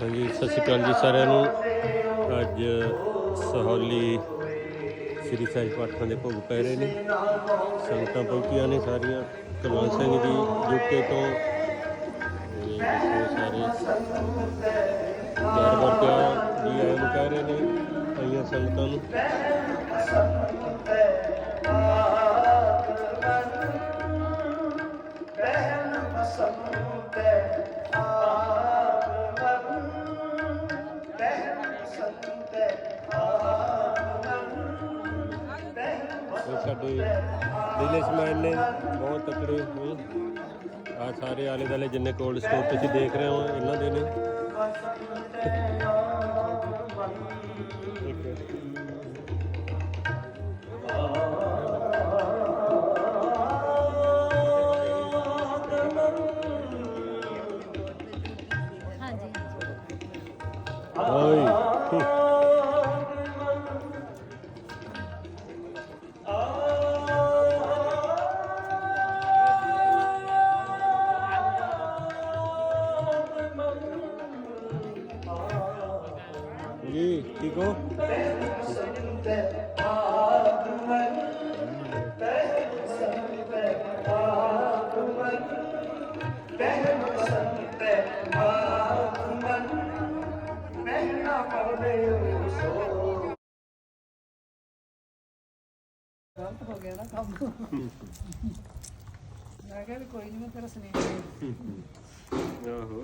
ਹਾਂਜੀ, ਸਤਿ ਸ਼੍ਰੀ ਅਕਾਲ ਜੀ ਸਾਰਿਆਂ ਨੂੰ। ਅੱਜ ਸਹੌਲੀ ਸ੍ਰੀ ਸਾਹਿਬ ਪਾਠਾਂ ਦੇ ਭੋਗ ਪੈ ਰਹੇ ਨੇ। ਸੰਗਤਾਂ ਪਹੁੰਚੀਆਂ ਨੇ ਸਾਰੀਆਂ। ਕੁਲਵੰਤ ਸਿੰਘ ਜੀ ਯੂਕੇ ਤੋਂ। ਸਾਰੇ। ਚਾਰ ਵਾਰ ਪਿਆ ਜੀ ਆਇਆਂ ਨੂੰ ਕਹਿ ਰਹੇ ਨੇ, ਆਈਆਂ ਸੰਗਤਾਂ ਨੂੰ। ਇਹ ਸਾਡੇ ਬਿਜ਼ਨਸਮੈਨ ਨੇ ਬਹੁਤ ਤਕੜੇ ਹੋਏ। ਆ ਸਾਰੇ ਆਲੇ ਦਾਲੇ ਜਿੰਨੇ ਕੋਲਡ ਸਟੋਰ ਤੁਸੀਂ ਦੇਖ ਰਹੇ ਹੋ ਇਹਨਾਂ ਦੇ ਨੇ। ਹਾਂਜੀ। ਓਏ। ਜੀ ਠੀਕ ਹੋ? ਗਲਤ ਹੋ ਗਿਆ ਨਾ ਕੰਮ। ਮੈਂ ਕਿਹਾ ਵੀ ਕੋਈ ਨਹੀਂ ਮੈਂ ਤੇਰਾ ਸੁਨੇਹਾ ਆਹੋ।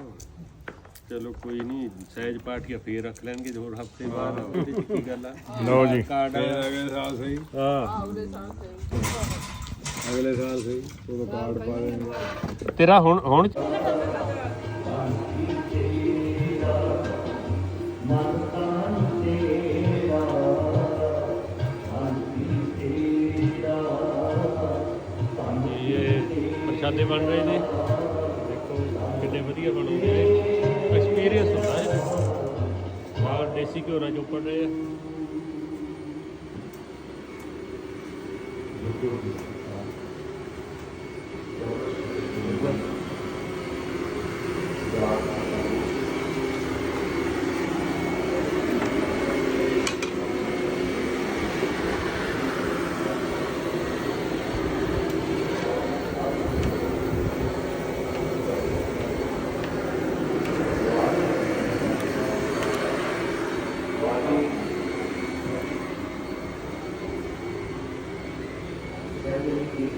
ਚਲੋ ਕੋਈ ਨਹੀਂ ਸਹਿਜ ਪਾਠ ਕੇ ਫੇਰ ਰੱਖ ਲੈਣਗੇ ਜੋ ਹੋਰ ਹਫ਼ਤੇ ਬਾਅਦ ਉਹਦੇ ਚ ਕੀ ਗੱਲ ਆ? ਲਓ ਜੀ। ਕਾਰਡ ਅਗਲੇ ਸਾਲ ਸਹੀ। ਹਾਂ। ਅਗਲੇ ਸਾਲ ਸਹੀ। ਉਹ ਕਾਰਡ ਪਾ ਦੇਣਗੇ। ਤੇਰਾ ਹੁਣ ਹੁਣ? ਇਹ ਪ੍ਰਸ਼ਾਦੇ ਬਣ ਰਹੇ ਨੇ। ਦੇਖੋ ਕਿੰਨੇ ਵਧੀਆ ਬਣੂਗੇ। ਐਕਸਪੀਰੀਅੰਸ ਹੁੰਦਾ ਹੈ ਬਾਹਰ ਦੇਸੀ ਘਿਓ ਨਾਲ ਚੋਪੜ ਰਹੇ Thank you.